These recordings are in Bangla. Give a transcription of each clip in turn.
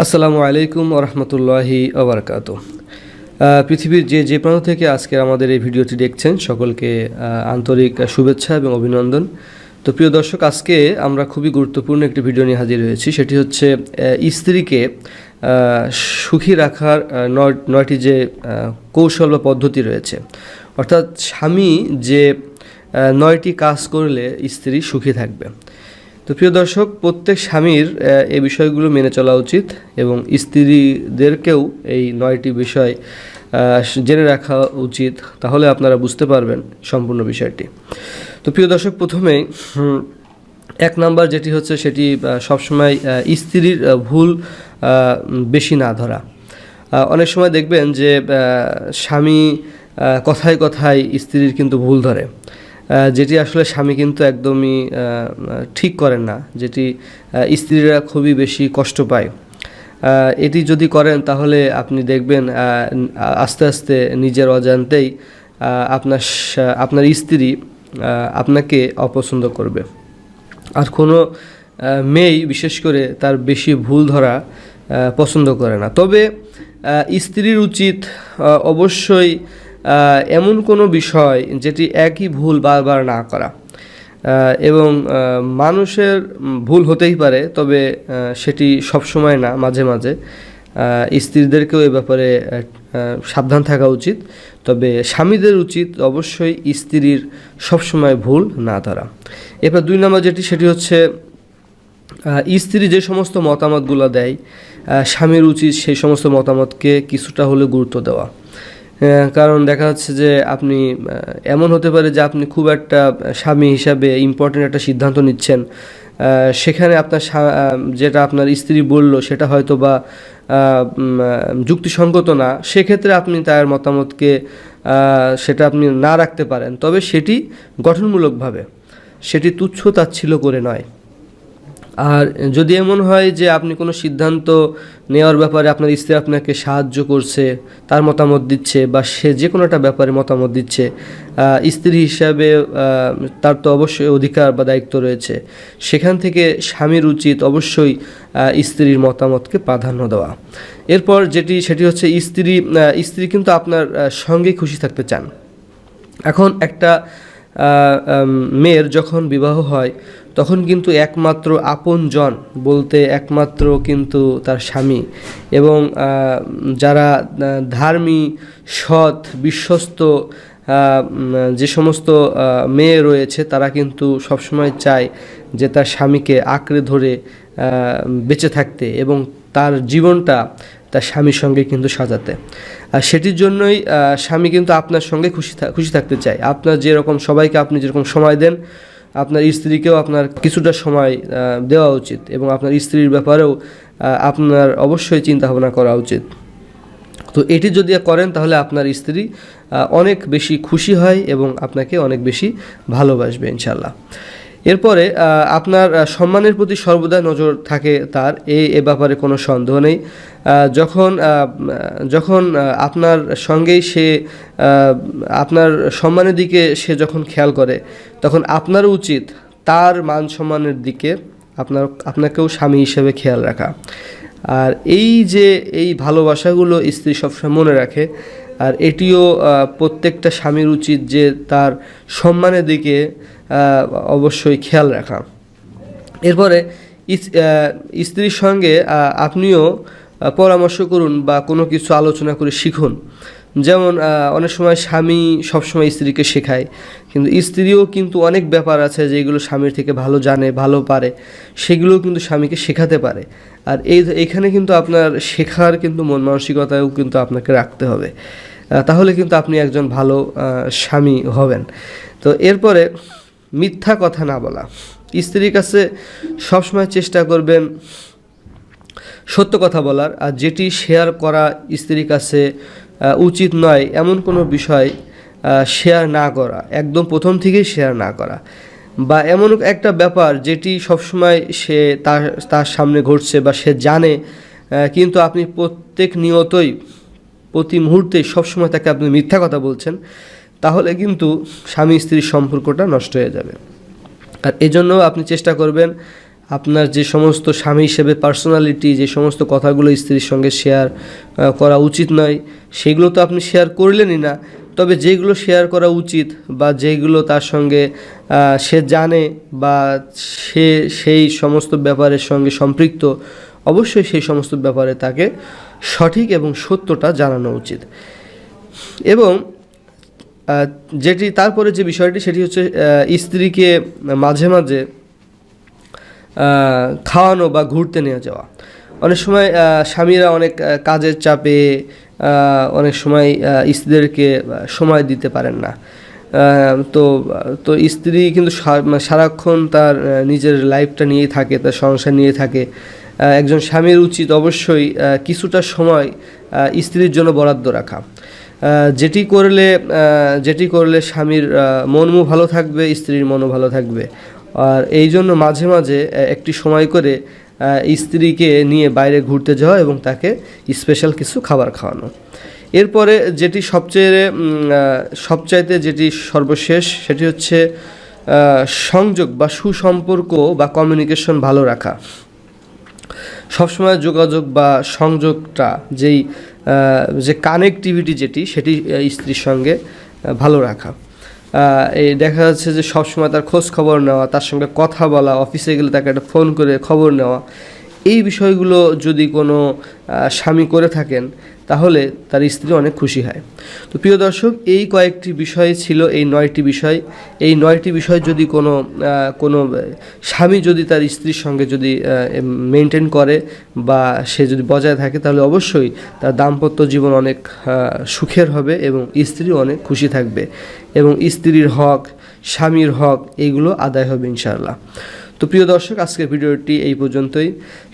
আসসালামু আলাইকুম ওরহমতুল্লাহি ওবরকাত পৃথিবীর যে যে প্রান্ত থেকে আজকে আমাদের এই ভিডিওটি দেখছেন, সকলকে আন্তরিক শুভেচ্ছা এবং অভিনন্দন। তো প্রিয় দর্শক, আজকে আমরা খুবই গুরুত্বপূর্ণ একটি ভিডিও নিয়ে হাজির হয়েছি। সেটি হচ্ছে স্ত্রীকে সুখী রাখার নয়, নয়টি যে কৌশল বা পদ্ধতি রয়েছে। অর্থাৎ স্বামী যে নয়টি কাজ করলে স্ত্রী সুখী থাকবে। তো প্রিয় দর্শক, প্রত্যেক স্বামীর এই বিষয়গুলো মেনে চলা উচিত এবং স্ত্রীদেরকেও এই নয়টি বিষয় জেনে রাখা উচিত। তাহলে আপনারা বুঝতে পারবেন সম্পূর্ণ বিষয়টি। তো প্রিয় দর্শক প্রথমেই এক নাম্বার যেটি হচ্ছে সেটি সবসময় স্ত্রীর ভুল বেশি না ধরা। অনেক সময় দেখবেন যে স্বামী কথায় কথায় স্ত্রীর কিন্তু ভুল ধরে। যেটি আসলে স্বামী কিন্তু একদমই ঠিক করেন না, যেটি স্ত্রীরা খুবই বেশি কষ্ট পায়। এটি যদি করেন তাহলে আপনি দেখবেন আস্তে আস্তে নিজের অজান্তেই আপনার আপনার স্ত্রী আপনাকে অপছন্দ করবে। আর কোনো মেয়েই বিশেষ করে তার বেশি ভুল ধরা পছন্দ করে না। তবে স্ত্রীর উচিত অবশ্যই এমন কোনো বিষয় যেটি একই ভুল বারবার না করা। এবং মানুষের ভুল হতেই পারে, তবে সেটি সবসময় না, মাঝে মাঝে। স্ত্রীদেরকেও এ ব্যাপারে সাবধান থাকা উচিত। তবে স্বামীদের উচিত অবশ্যই স্ত্রীর সবসময় ভুল না ধরা। এরপর দুই নম্বর যেটি, সেটি হচ্ছে স্ত্রী যে সমস্ত মতামতগুলো দেয় স্বামীর উচিত সেই সমস্ত মতামতকে কিছুটা হলে গুরুত্ব দেওয়া। কারণ দেখা যাচ্ছে যে আপনি এমন হতে পারে যে আপনি খুব একটা স্বামী হিসাবে ইম্পর্টেন্ট একটা সিদ্ধান্ত নিচ্ছেন। সেখানে আপনার যেটা আপনার স্ত্রী বলল সেটা হয়তো বা যুক্তিসঙ্গত না। সেক্ষেত্রে আপনি তার মতামতকে সেটা আপনি না রাখতে পারেন। তবে সেটি গঠনমূলকভাবে, সেটি তুচ্ছ তাচ্ছিল্য করে নয়। আর যদি এমন হয় যে আপনি কোনো সিদ্ধান্ত নেওয়ার ব্যাপারে আপনার স্ত্রী আপনাকে সাহায্য করছে, তার মতামত দিচ্ছে বা সে যে কোনো একটা ব্যাপারে মতামত দিচ্ছে স্ত্রী হিসাবে তার তো অবশ্যই অধিকার বা দায়িত্ব রয়েছে, সেখান থেকে স্বামীর উচিত অবশ্যই স্ত্রীর মতামতকে প্রাধান্য দেওয়া। এরপর যেটি, সেটি হচ্ছে স্ত্রী স্ত্রী কিন্তু আপনার সঙ্গে খুশি থাকতে চান। এখন একটা মেয়ের যখন বিবাহ হয়, তখন কিন্তু একমাত্র আপনজন বলতে একমাত্র কিন্তু তার স্বামী। এবং যারা ধার্মী, সৎ, বিশ্বস্ত যে সমস্ত মেয়ে রয়েছে, তারা কিন্তু সবসময় চায় যে তার স্বামীকে আঁকড়ে ধরে বেঁচে থাকতে এবং তার জীবনটা তার স্বামীর সঙ্গে কিন্তু সাজাতে। আর সেটির জন্যই স্বামী কিন্তু আপনার সঙ্গে খুশি খুশি থাকতে চায়। আপনার যেরকম সবাইকে আপনি যেরকম সময় দেন, আপনার স্ত্রীকেও আপনার কিছুটা সময় দেওয়া উচিত এবং আপনার স্ত্রীর ব্যাপারেও আপনার অবশ্যই চিন্তা ভাবনা করা উচিত। তো এটি যদি করেন, তাহলে আপনার স্ত্রী অনেক বেশি খুশি হয় এবং আপনাকে অনেক বেশি ভালোবাসবে ইনশাল্লাহ এরপরে আপনার সম্মানের প্রতি সর্বদা নজর থাকে তার এই এ ব্যাপারে কোনো সন্দেহ নেই। যখন যখন আপনার সঙ্গেই সে আপনার সম্মানের দিকে সে যখন খেয়াল করে, তখন আপনারও উচিত তার মান সম্মানের দিকে আপনার, আপনাকেও স্বামী হিসেবে খেয়াল রাখা। আর এই যে, এই ভালোবাসাগুলো স্ত্রী সবসময় মনে রাখে, আর এটিও প্রত্যেকটা স্বামীর উচিত যে তার সম্মানের দিকে অবশ্যই খেয়াল রাখা। এরপরে স্ত্রীর সঙ্গে আপনিও পরামর্শ করুন বা কোনো কিছু আলোচনা করে শিখুন। যেমন অনেক সময় স্বামী সবসময় স্ত্রীকে শেখায়, কিন্তু স্ত্রীও কিন্তু অনেক ব্যাপার আছে যেগুলো স্বামীর থেকে ভালো জানে, ভালো পারে, সেগুলোও কিন্তু স্বামীকে শেখাতে পারে। আর এই এখানে কিন্তু আপনার শেখার কিন্তু মন মানসিকতাও কিন্তু আপনাকে রাখতে হবে। তাহলে কিন্তু আপনি একজন ভালো স্বামী হবেন। তো এরপরে মিথ্যা কথা না বলা। স্ত্রীর কাছে সবসময় চেষ্টা করবেন সত্য কথা বলার, আর যেটি শেয়ার করা স্ত্রীর কাছে উচিত নয়, এমন কোনো বিষয় শেয়ার না করা, একদম প্রথম থেকেই শেয়ার না করা। বা এমন একটা ব্যাপার যেটি সবসময় সে তার তার সামনে ঘটছে বা সে জানে কিন্তু আপনি প্রত্যেক নিয়তই, প্রতি মুহূর্তে সবসময় তাকে আপনি মিথ্যা কথা বলছেন। তাহলে কিন্তু স্বামী স্ত্রীর সম্পর্কটা নষ্ট হয়ে যাবে। আর এজন্য আপনি চেষ্টা করবেন আপনার যে সমস্ত স্বামী হিসেবে পার্সোনালিটি যে সমস্ত কথাগুলো স্ত্রীর সঙ্গে শেয়ার করা উচিত নয়, সেগুলো তো আপনি শেয়ার করলেনই না। তবে যেগুলো শেয়ার করা উচিত বা যেগুলো তার সঙ্গে সে জানে বা সে সেই সমস্ত ব্যাপারের সঙ্গে সম্পৃক্ত, অবশ্যই সেই সমস্ত ব্যাপারে তাকে সঠিক এবং সত্যটা জানানো উচিত। এবং যেটি তারপরে যে বিষয়টি, সেটি হচ্ছে স্ত্রীকে মাঝে মাঝে খাওয়ানো বা ঘুরতে নিয়ে যাওয়া। অনেক সময় স্বামীরা অনেক কাজের চাপে অনেক সময় স্ত্রীদেরকে সময় দিতে পারেন না। তো তো স্ত্রী কিন্তু মানে সারাক্ষণ তার নিজের লাইফটা নিয়ে থাকে, তার সংসার নিয়ে থাকে। একজন স্বামীর উচিত অবশ্যই কিছুটা সময় স্ত্রীর জন্য বরাদ্দ রাখা। যেটি করলে যেটি করলে স্বামীর মনও ভালো থাকবে, স্ত্রীর মনও ভালো থাকবে। আর এই জন্য মাঝে মাঝে একটি সময় করে স্ত্রীকে নিয়ে বাইরে ঘুরতে যাওয়া এবং তাকে স্পেশাল কিছু খাবার খাওয়ানো। এরপরে যেটি সবচেয়ে সবচাইতে যেটি সর্বশেষ, সেটি হচ্ছে সংযোগ বা সুসম্পর্ক বা কমিউনিকেশন ভালো রাখা। সবসময় যোগাযোগ বা সংযোগটা যেই যে কানেকটিভিটি যেটি, সেটি স্ত্রীর সঙ্গে ভালো রাখা। এই দেখা যাচ্ছে যে সবসময় তার খোঁজ খবর নেওয়া, তার সঙ্গে কথা বলা, অফিসে গেলে তাকে একটা ফোন করে খবর নেওয়া এই বিষয়গুলো যদি কোনো স্বামী করে থাকেন, তাহলে তার স্ত্রী অনেক খুশি হয়। তো প্রিয় দর্শক, এই কয়েকটি বিষয় ছিল, এই নয়টি বিষয়। এই নয়টি বিষয় যদি কোনো কোনো স্বামী যদি তার স্ত্রীর সঙ্গে যদি মেনটেন করে বা সে যদি বজায় থাকে, তাহলে অবশ্যই তার দাম্পত্য জীবন অনেক সুখের হবে এবং স্ত্রী অনেক খুশি থাকবে। এবং স্ত্রীর হক, স্বামীর হক এইগুলো আদায় হবে ইনশাআল্লাহ। তো প্রিয় দর্শক, আজকের ভিডিওটি এই পর্যন্তই।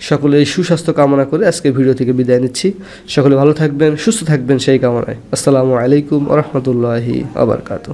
সকলের সুস্বাস্থ্য কামনা করে আজকের ভিডিও থেকে বিদায় নিচ্ছি। সকলে ভালো থাকবেন, সুস্থ থাকবেন সেই কামনায়। আসসালামু আলাইকুম রহমতুল্লাহি আবরকাত